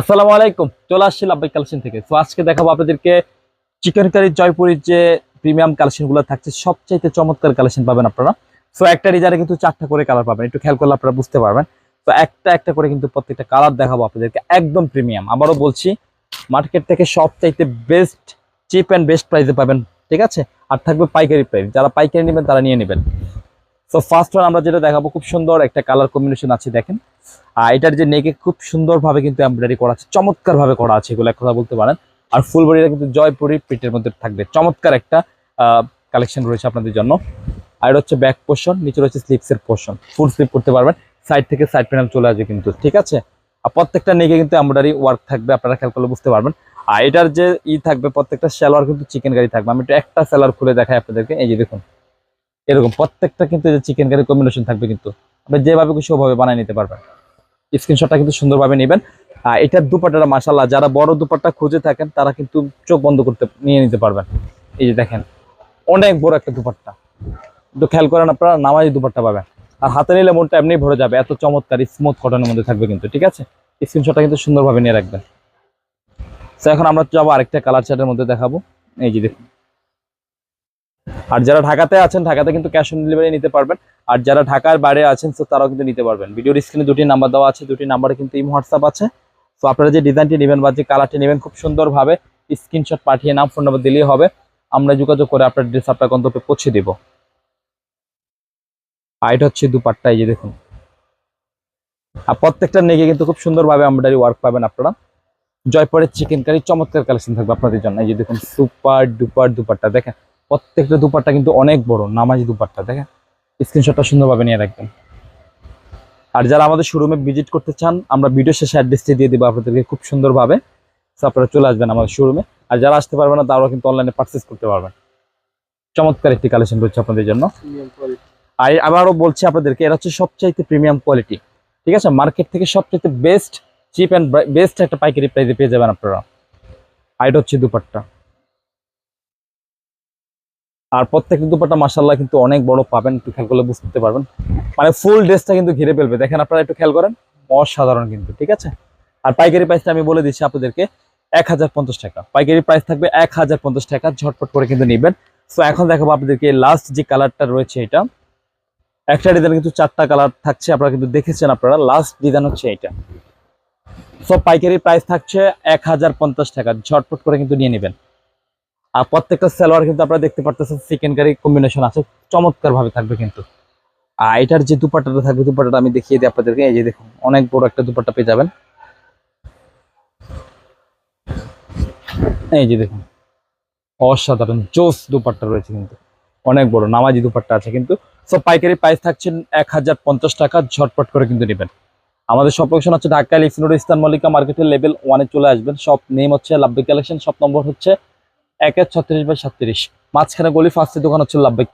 আসসালামু আলাইকুম, চলে আসছি লাভবাই কালেকশন থেকে। তো আজকে দেখাবো আপনাদেরকে চিকেন কারি জয়পুরীর যে প্রিমিয়াম কালেকশনগুলো থাকছে, সবচাইতে চমৎকার কালেকশন পাবেন আপনারা। তো একটা ডিজাইনে কিন্তু চারটা করে কালার পাবেন, একটু খেয়াল করলে আপনারা বুঝতে পারবেন। তো একটা একটা করে কিন্তু প্রত্যেকটা কালার দেখাবো আপনাদেরকে, একদম প্রিমিয়াম আবারও বলছি মার্কেট থেকে সবচাইতে বেস্ট চিপ অ্যান্ড বেস্ট প্রাইসে পাবেন, ঠিক আছে? আর থাকবে পাইকারি প্রাইস যারা পাইকারি নেবেন তারা নিয়ে নেবেন। তো ফার্স্ট ওয়ান আমরা যেটা দেখাবো, খুব সুন্দর একটা কালার কম্বিনেশন আছে দেখেন। আর এটার যে নেকে খুব সুন্দরভাবে কিন্তু এমব্রয়ডারি করা আছে চমৎকার ভাবে করা আছে এগুলো, এক কথা বলতে পারেন। আর ফুল বডিটা কিন্তু জয়পুরি প্রিন্টের মধ্যে থাকবে। চমৎকার একটা কালেকশন রয়েছে আপনাদের জন্য। আর এটা হচ্ছে ব্যাক পোর্শন নিচে রয়েছে স্লিপসের পোর্শন ফুল স্লিপ করতে পারবেন। সাইড থেকে সাইড প্যানেল চলে আসবে কিন্তু, ঠিক আছে? আর প্রত্যেকটা নেকে কিন্তু এমব্রয়ডারি ওয়ার্ক থাকবে, আপনারা খেয়াল করলে বুঝতে পারবেন। আর এটার যে ই থাকবে, প্রত্যেকটা স্যালোয়ার কিন্তু চিকেন কারি থাকবে। আমি একটু একটা স্যালোয়ার খুলে দেখাই আপনাদেরকে। এই যে দেখুন। এরকম প্রত্যেকটা কিন্তু যে চিকেন কারি কম্বিনেশন থাকবে কিন্তু। আপনি যেভাবে খুশি ওভাবে বানিয়ে নিতে পারবেন। স্ক্রিনশটটা কিন্তু সুন্দরভাবে নেবেন। আর এটার দুপাট্টাটা মাসাল্লাহ যারা বড় দুপাট্টা খুঁজে থাকেন, তারা কিন্তু চোখ বন্ধ করতে নিয়ে নিতে পারবেন। এই যে দেখেন, অনেক বড় একটা দুপাট্টা। একটু খেয়াল করেন আপনারা, নামাজি দুপাট্টা পাবেন। আর হাতে নিলে মনটা এমনি ভরে যাবে, এত চমৎকার স্মুথ কটনের মধ্যে থাকবে কিন্তু, ঠিক আছে? স্ক্রিনশটটা কিন্তু সুন্দরভাবে নিয়ে রাখবেন। তো এখন আমরা যাব আরেকটা কালার চার্টের মধ্যে দেখাবো। এই যে দেখুন। আর যারা ঢাকাতে আছেন, ঢাকাতে কিন্তু ক্যাশ অন ডেলিভারি নিতে পারবেন। আর যারা ঢাকার বাইরে আছেন, তো তারাও কিন্তু নিতে পারবেন। ভিডিওর স্ক্রিনে দুটি নাম্বার দেওয়া আছে, দুটি নাম্বারে কিন্তু ইম হোয়াটসঅ্যাপ আছে। তো আপনারা যে ডিজাইনটি নেবেন বা যে কালারটি নেবেন, খুব সুন্দরভাবে স্ক্রিনশট পাঠিয়ে নাম ফোন নাম্বার দিলেই হবে। আমরা যোগাযোগ করে আপনার ড্রেস আপনার গন্তব্যে পৌঁছে দিব। আর এটা হচ্ছে দুপাট্টা, এই যে দেখুন। আর প্রত্যেকটা নেগে কিন্তু খুব সুন্দরভাবে এমব্রয়ডারি ওয়ার্ক পাবেন আপনারা। জয়পুরের চিকেন কারি চমৎকার কালেকশন থাকবে আপনাদের জন্য। এই যে দেখুন সুপার ডুপার দুপাট্টা। দেখেন প্রত্যেকটা দুপাট্টা কিন্তু অনেক বড় নামাজি দুপাট্টা দেখেন? স্ক্রিনশটটা সুন্দরভাবে নিয়ে রাখবেন। আর যারা আমাদের শোরুমে ভিজিট করতে চান আমরা ভিডিও শেষে অ্যাড্রেসটি দিয়ে দেবো আপনাদেরকে খুব সুন্দরভাবে। আপনারা চলে আসবেন আমাদের শোরুমে আর যারা আসতে পারবেন না তারাও কিন্তু অনলাইনে পারচেস করতে পারবেন। চমৎকার একটি কালেকশন রয়েছে আপনাদের জন্য। আর আবারও বলছি আপনাদেরকে এটা হচ্ছে সবচাইতে প্রিমিয়াম কোয়ালিটি ঠিক আছে? মার্কেট থেকে সবচাইতে বেস্ট চিপ অ্যান্ড বেস্ট একটা পাইকারি প্রাইসে পেয়ে যাবেন আপনারা। আর এটা হচ্ছে দুপাট্টা। আর প্রত্যেকটা দুপাট্টা মাসাল্লাহ কিন্তু অনেক বড় পাবেন। একটু খেয়াল করলে বুঝতে পারবেন। মানে ফুল ড্রেসটা কিন্তু ঘিরে ফেলবে। দেখেন আপনারা একটু খেয়াল করেন, অসাধারণ কিন্তু, ঠিক আছে? আর পাইকারি প্রাইসটা আমি বলে দিচ্ছি আপনাদেরকে, এক হাজার পঞ্চাশ টাকা। পাইকারি প্রাইস থাকবে এক হাজার পঞ্চাশ টাকা, ঝটপট করে কিন্তু নেবেন। তো এখন দেখাবো আপনাদেরকে লাস্ট যে কালারটা রয়েছে এটা। একটা ডিজাইন কিন্তু চারটা কালার থাকছে, আপনারা কিন্তু দেখেছেন আপনারা। লাস্ট ডিজাইন হচ্ছে এটা। সব পাইকারি প্রাইস থাকছে এক হাজার পঞ্চাশ টাকা, ঝটপট করে কিন্তু নিয়ে নেবেন। আর প্রত্যেকটা সালোয়ার কিন্তু আপনারা দেখতে পারতেছেন চিকেন কারি কম্বিনেশন আছে চমৎকার ভাবে থাকবে কিন্তু। আর এটার যে দুপাট্টাটা থাকবে, দুপাট্টাটা আমি দেখিয়ে দিই আপনাদেরকে, এই যে দেখুন, অনেক বড় একটা দুপাট্টা পেয়ে যাবেন। এই যে দেখুন, অসাধারণ, জোস দুপাট্টা রয়েছে কিন্তু, অনেক বড়, নামাজি দুপাট্টা আছে কিন্তু। সব পাইকারি প্রাইস থাকছে এক হাজার পঞ্চাশ টাকা, ঝটপট করে কিন্তু নেবেন। আমাদের সব লোকেশন হচ্ছে ঢাকা লিফনুর ইস্তান মল্লিকা মার্কেটের লেভেল ওয়ানে চলে আসবেন। সব নেম হচ্ছে লাভবিক কালেকশন সব নম্বর হচ্ছে একের ছত্রিশ বাই সাতত্রিশ মাঝখানে গলি ফার্স্টের দোকান হচ্ছে লাভবিক